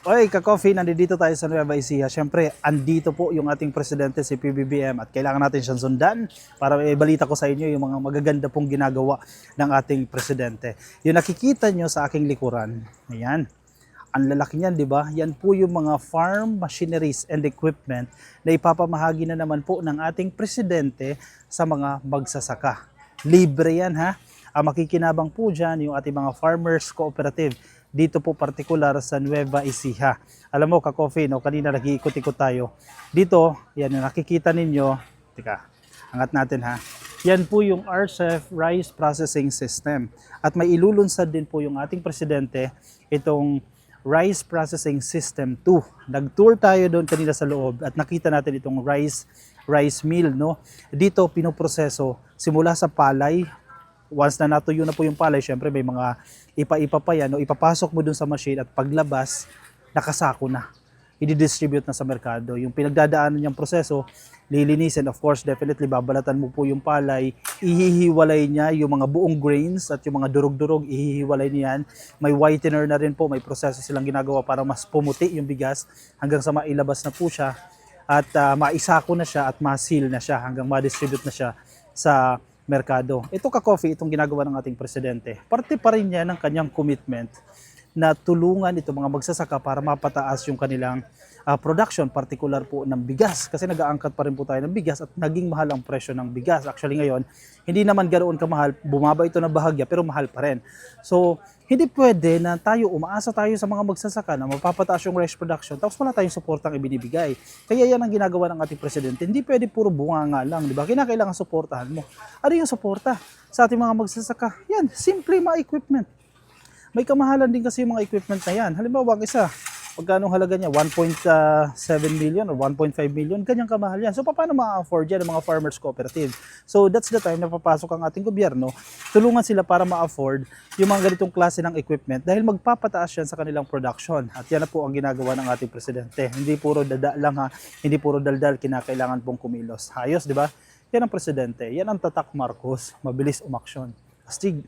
Oy, ka-coffee, nandito tayo sa Nueva Ecija. Siyempre, andito po yung ating presidente si PBBM at kailangan natin siyang sundan para ibalita ko sa inyo yung mga magaganda pong ginagawa ng ating presidente. Yung nakikita nyo sa aking likuran, ayan, ang lalaki niyan, di ba? Yan po yung mga farm machineries and equipment na ipapamahagi na naman po ng ating presidente sa mga magsasaka. Libre yan ha. Ang makikinabang po dyan yung ating mga farmers cooperative dito po partikular sa Nueva Ecija. Alam mo, ka-coffee, no? kanina nag-iikot-ikot tayo. Dito, yan yung nakikita ninyo. Tika, angat natin ha. Yan po yung RCEF Rice Processing System. At may ilulunsad din po yung ating presidente itong Rice Processing System 2. Nag-tour tayo doon kanina sa loob at nakita natin itong rice rice mill no. Dito pinoproseso simula sa palay once na natuyo na po yung palay, syempre may mga ipa-ipa pa yan, no? ipapasok mo dun sa machine at paglabas, nakasako na. I-distribute na sa merkado. Yung pinagdadaanan niyang proseso, lilinisin, of course, definitely babalatan mo po yung palay, ihihiwalay niya yung mga buong grains at yung mga durog-durog, ihihiwalay niya yan. May whitener na rin po, may proseso silang ginagawa para mas pumuti yung bigas hanggang sa mailabas na po siya at ah, maisako na siya at ma-seal na siya hanggang ma-distribute na siya sa merkado. Ito ka-coffee, itong ginagawa ng ating presidente. Parte pa rin yan ng kanyang commitment na tulungan itong mga magsasaka para mapataas yung kanilang ah, production, particular po ng bigas. Kasi nag-aangkat pa rin po tayo ng bigas at naging mahal ang presyo ng bigas. Actually ngayon, hindi naman ganoon kamahal, bumaba ito na bahagya pero mahal pa rin. So, hindi pwede na tayo, umaasa tayo sa mga magsasaka na mapapataas yung rice production tapos wala tayong suportang ibinibigay. Kaya yan ang ginagawa ng ating presidente. Hindi pwede puro bunga nga lang, di ba? Kinakailangan suportahan mo. Ano yung suporta sa ating mga magsasaka? Yan, simple mga equipment. May kamahalan din kasi yung mga equipment na yan. Halimbawa, ang isa, pagkano halaga niya? 1.7 million or 1.5 million, ganyang kamahal yan. So, paano ma-afford yan ng mga farmers cooperative? So, that's the time na papasok ang ating gobyerno. Tulungan sila para ma-afford yung mga ganitong klase ng equipment dahil magpapataas yan sa kanilang production. At yan na po ang ginagawa ng ating presidente. Hindi puro dada lang ha, hindi puro daldal, kinakailangan pong kumilos. Hayos, di ba? Yan ang presidente. Yan ang tatak Marcos. Mabilis umaksyon. Astig.